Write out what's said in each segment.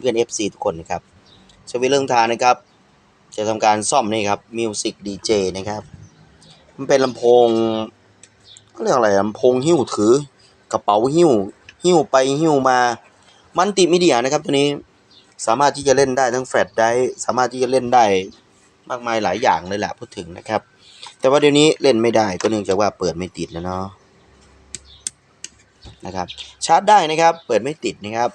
เพื่อนๆ FC ทุกคนนะครับสวิตเรื่องทานนะครับ จะทำการซ่อมนี่ครับ Music DJ นะครับ มันเป็นลำโพงก็เรียกอะไรลำโพงหิ้วถือกระเป๋าหิ้วหิ้วไปหิ้วมามันติมีเดียนะครับตัวนี้สามารถที่จะเล่นได้ทั้งแฟลชได้สามารถที่จะเล่นได้มากมายหลายอย่างเลยแหละพูดถึงนะครับ แต่ว่าเดี๋ยวนี้เล่นไม่ได้ก็เนื่องจากว่าเปิดไม่ติดแล้วเนาะนะครับชาร์จได้นะครับ เปิดไม่ติดนะครับ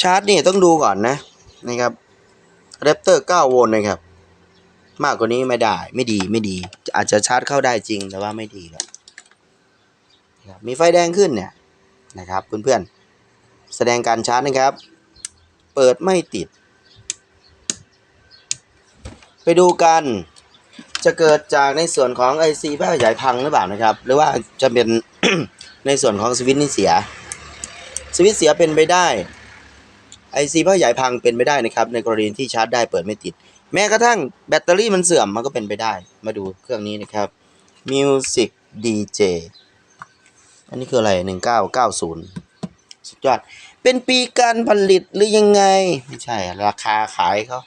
ชาร์จนี่ต้องดูก่อนนะนะครับแรปเตอร์ 9 โวลต์นะครับ มากกว่านี้ไม่ได้ไม่ดีไม่ดี อาจจะชาร์จเข้าได้จริงแต่ว่าไม่ดีหรอกนะครับมีไฟแดงขึ้นเนี่ยนะครับเพื่อนๆ แสดงการชาร์จนะครับ เปิดไม่ติด ไปดูกันจะเกิดจากในส่วนของ IC แป้ขยายพังหรือเปล่านะครับ หรือว่าจะเป็นในส่วนของสวิตช์นี่เสีย สวิตช์เสียเป็นไปได้ IC แป้ขยายพังเป็นไปได้นะครับ ในกรณีที่ชาร์จได้เปิดไม่ติด แม้กระทั่งแบตเตอรี่มันเสื่อมมันก็เป็นไปได้ มาดูเครื่องนี้นะครับ Music DJ อันนี้คืออะไร 1990 สุดยอด เป็นปีการผลิตหรือยังไง ไม่ใช่ ราคาขายเขา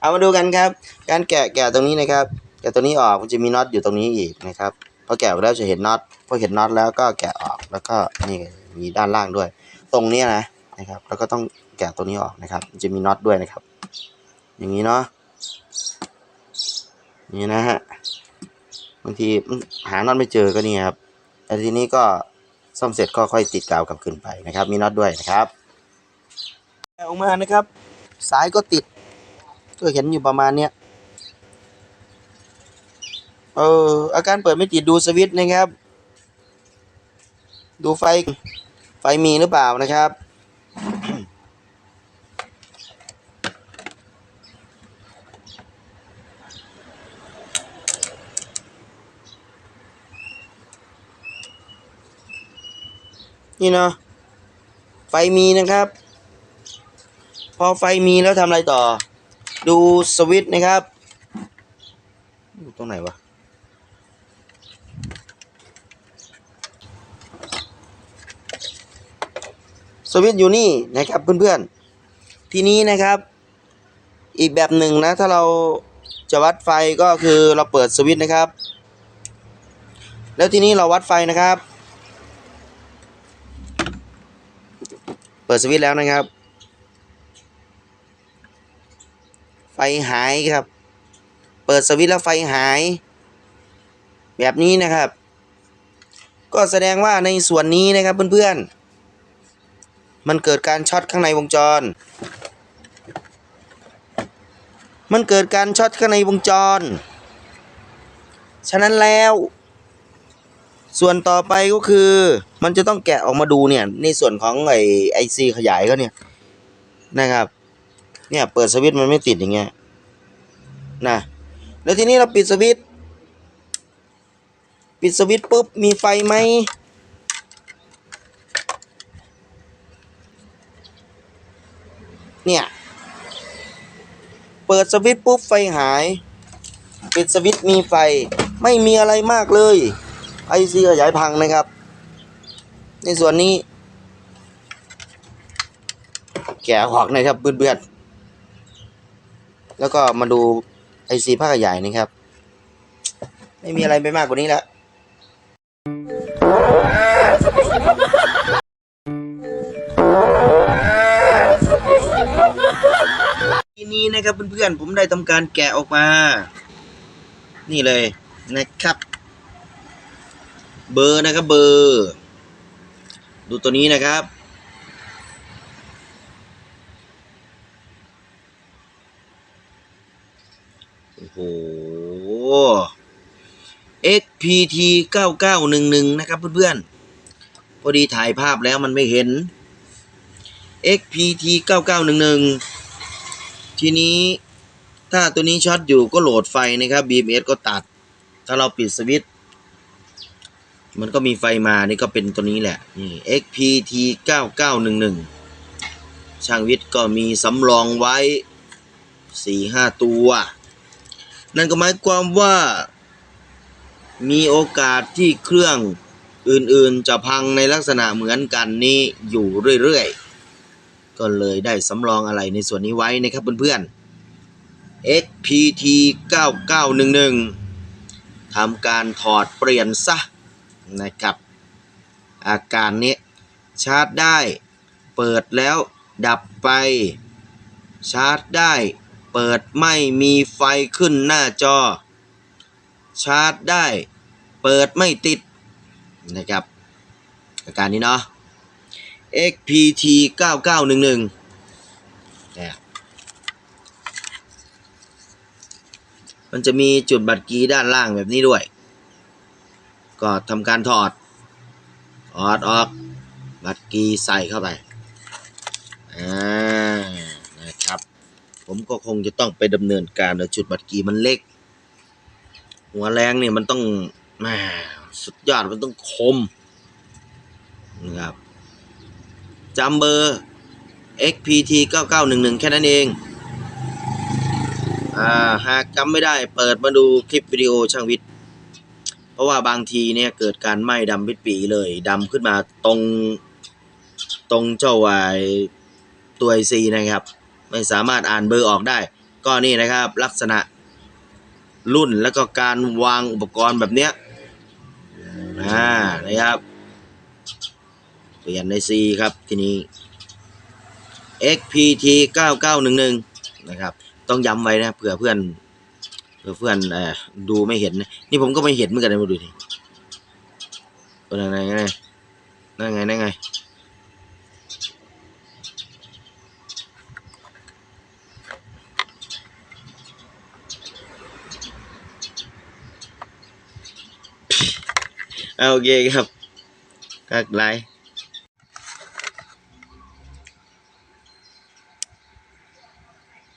เอามาดูกันครับ การแกะแกะตรงนี้นะครับ แกะตรงนี้ออกมันจะมีน็อตอยู่ตรงนี้อีกนะครับพอแกะออกแล้วจะเห็นน็อตพอเห็นน็อตแล้วก็แกะออกแล้วก็นี่มีด้านล่างด้วย ตรงนี้นะ นะครับ แล้วก็ต้องแกะตัวนี้ออกนะครับ จะมีน็อตด้วยนะครับ อย่างนี้เนาะนี่นะฮะบางทีหาน็อตไม่เจอก็นี่ครับแต่ทีนี้ก็ซ่อมเสร็จก็ค่อยติดกาวกลับขึ้นไปนะครับ มีน็อตด้วยนะครับแกะออกมานะครับ สายก็ติด ก็เห็นอยู่ประมาณเนี้ยเอออาการเปิดไม่ติดดูสวิตช์นะครับ ดูไฟไฟมีหรือเปล่านะครับ นี่เนาะไฟมีนะครับ พอไฟมีแล้วทำอะไรต่อ ดูสวิตช์นะครับอยู่ตรงไหนวะสวิตช์อยู่นี่นะครับเพื่อนๆ ทีนี้นะครับ อีกแบบหนึ่งนะ ถ้าเราจะวัดไฟก็คือเราเปิดสวิตช์นะครับ แล้วทีนี้เราวัดไฟนะครับ ปิดสวิตช์แล้วนะครับ ไฟหายครับ เปิดสวิตช์แล้วไฟหาย แบบนี้นะครับ ก็แสดงว่าในส่วนนี้นะครับเพื่อนๆ มันเกิดการช็อตข้างในวงจร มันเกิดการช็อตข้างในวงจร ฉะนั้นแล้ว ส่วนต่อไปก็คือ มันจะต้องแกะออกมาดูเนี่ย ในส่วนของไอไอซีขยายเขาเนี่ยนะครับ เนี่ยเปิดสวิตช์มันไม่ติดอย่างเงี้ยนะแล้วทีนี้เราปิดสวิตช์ปิดสวิตช์ปุ๊บมีไฟไหมเนี่ยเปิดสวิตช์ปุ๊บไฟหาย ปิดสวิตช์มีไฟไม่มีอะไรมากเลยไอซีขยายพังนะครับ ในส่วนนี้ แกะออกนะครับเพื่อนๆแล้วก็มาดูไอซีภาคใหญ่นะครับ ไม่มีอะไรไปมากกว่านี้แล้วทีนี้นะครับเพื่อนๆผมได้ทำการแกะออกมา นี่เลยนะครับ เบอร์นะครับเบอร์ ดูตัวนี้นะครับ โอ้โห XPT 9911 นะครับเพื่อนๆ พอดีถ่ายภาพแล้วมันไม่เห็น XPT 9911 ทีนี้ถ้าตัวนี้ช็อตอยู่ก็โหลดไฟนะครับ BMS ก็ตัด ถ้าเราปิดสวิตช์ มันก็มีไฟมานี่ก็เป็นตัวนี้แหละ นี่ XPT 9911 ช่างวิทย์ก็มีสำรองไว้ 4-5 ตัว นั่นก็หมายความว่า มีโอกาสที่เครื่องอื่นๆจะพังในลักษณะเหมือนกันนี้อยู่เรื่อยๆ ก็เลยได้สำรองอะไรในส่วนนี้ไว้นะครับเพื่อนๆ XPT 9911ทำการถอดเปลี่ยนซะ นะครับ อาการนี้ชาร์จได้เปิดแล้วดับไป ชาร์จได้เปิดไม่มีไฟขึ้นหน้าจอ ชาร์จได้เปิดไม่ติดนะครับ อาการนี้เนาะ XPT 9911เนี่ยมันจะมีจุดบัตรกีด้านล่างแบบนี้ด้วย ก็ทำการถอด ถอดออก บัตรกีใส่เข้าไป อ่า นะครับ ผมก็คงจะต้องไปดำเนินการโดยจุดบัตรกีมันเล็ก หัวแรงเนี่ยมันต้องแหมสุดยอดมันต้องคม นะครับจำเบอร์ XPT 9911 แค่นั้นเอง อ่า หากจำไม่ได้เปิดมาดูคลิปวิดีโอช่างวิทย์ ราะว่าบางทีเนี่ยเกิดการไหม้ดำปิดปีเลยดำขึ้นมาตรงตรงเจ้าไอตัวไอซีนะครับ ไม่สามารถอ่านเบอร์ออกได้ ก็นี่นะครับลักษณะรุ่นแล้วก็การวางอุปกรณ์แบบเนี้ยอ่านะครับ เปลี่ยนใน C ครับทีนี้ XPT 9911 นะครับ ต้องย้ำไว้นะเผื่อเพื่อน เพื่อนเออดูไม่เห็น นี่ผมก็ไม่เห็นเหมือนกันมาดูดิเป็นยังไงไงนั่นไงนั่นไงเอาโอเคครับกักไลน์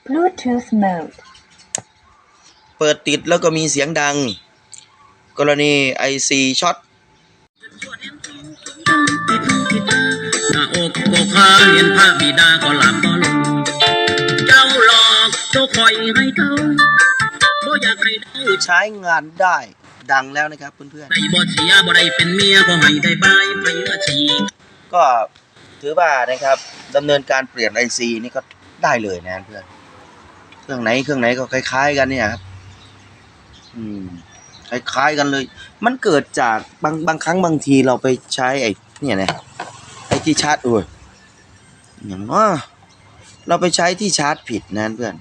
Bluetooth mode. เปิดติดแล้วก็มีเสียงดัง กรณี IC ช็อตหน้าอกก็คาเห็นพระบิดาก็หลับก็ลงเจ้าหลอกเจ้าคอยให้เขาบ่อยากให้ได้ใช้งานได้ดังแล้วนะครับเพื่อนได้บ่เสียบ่ได้เป็นเมียก็ให้ได้บายไปเมื่อชีๆก็ถือว่านะครับดำเนินการเปลี่ยน IC นี่ก็ได้เลยนะเพื่อนเครื่องไหนเครื่องไหนก็คล้าย ๆ กันเนี่ยครับ อืมคล้ายๆกันเลย มันเกิดจากบางบางครั้งบางทีเราไปใช้ไอ้เนี่ยนะไอ้ที่ชาร์จโอ้ยอย่างว่าเราไปใช้ที่ชาร์จผิดนะเพื่อน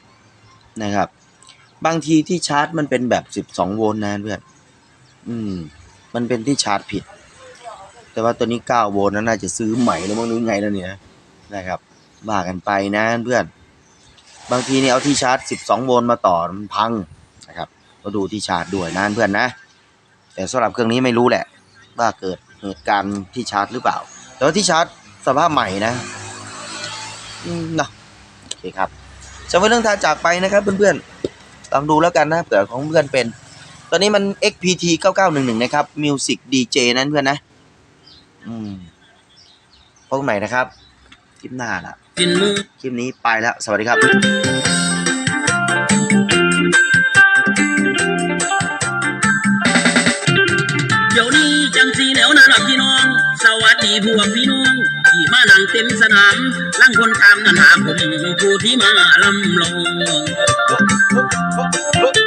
นะครับ บางทีที่ชาร์จมันเป็นแบบสิบสองโวลต์นะเพื่อนอืม มันเป็นที่ชาร์จผิด แต่ว่าตัวนี้เก้าโวลต์นั้นน่าจะซื้อใหม่แล้วมั้งหรือไงแล้วเนี่ยนะครับว่ากันไปนะเพื่อน บางทีเนี่ยเอาที่ชาร์จสิบสองโวลต์มาต่อมันพังนะครับ ก็ดูที่ชาร์จด้วยนะเพื่อนนะ แต่สำหรับเครื่องนี้ไม่รู้แหละ ว่าเกิดเหตุการณ์ที่ชาร์จหรือเปล่า แต่ว่าที่ชาร์จสภาพใหม่นะอืมเนาะโอเคครับจะเป็นเรื่องทางจากไปนะครับเพื่อนๆลองดูแล้วกันนะเผื่อของเพื่อนเป็น ตอนนี้มัน XPT 9911 นะครับ Music DJ นั้นเพื่อนนะ อืมพบกันใหม่นะครับ คลิปหน้าละกินมือคลิปนี้ไปแล้ว สวัสดีครับ เดี๋ยวนี้จังสีแล้วนะล่ะพี่น้อง สวัสดีพวกพี่น้องที่มานั่งเต็มสนามลั่งคนตามนันหาผมผู้ที่มาลำลอง